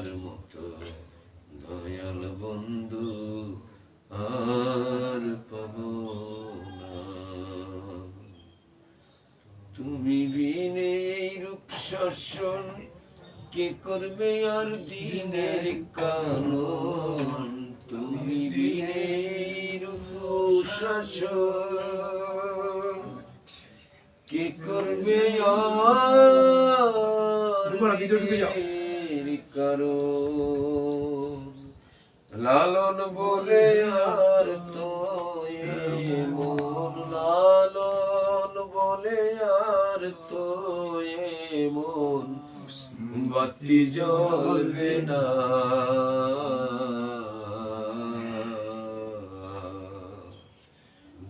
তোমার মতো দয়াল বন্ধু আর পাব তুমি বিনে এই রূপ শাসন কে করবে আর দিনের কানন তুমি বিনে এই রূপ শাসন কে করবে আর ঢুকো না, ভিতরে ঢুকে যাও। দিনের কারণ লালন বলে আর তো মন, লালন বলে আর তো মন, বাতি জ্বলবে না।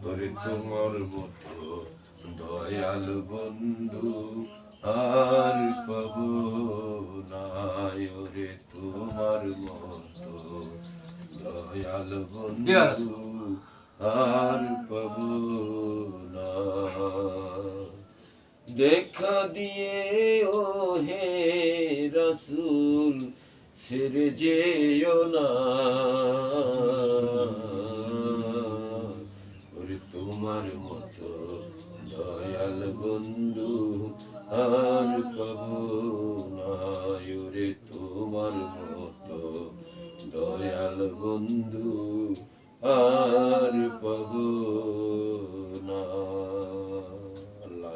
ওরে তোমার মতো দয়াল বন্ধু আর পাব না ওরে তোমার মতো দয়াল বন্ধু আর পাব না দেখা দিয়ে ও হে রসুল ছেড়ে যেও না। ওরে তোমার মতো দয়াল বন্ধু আর পাব বন্ধু আর পাব না। আল্লাহ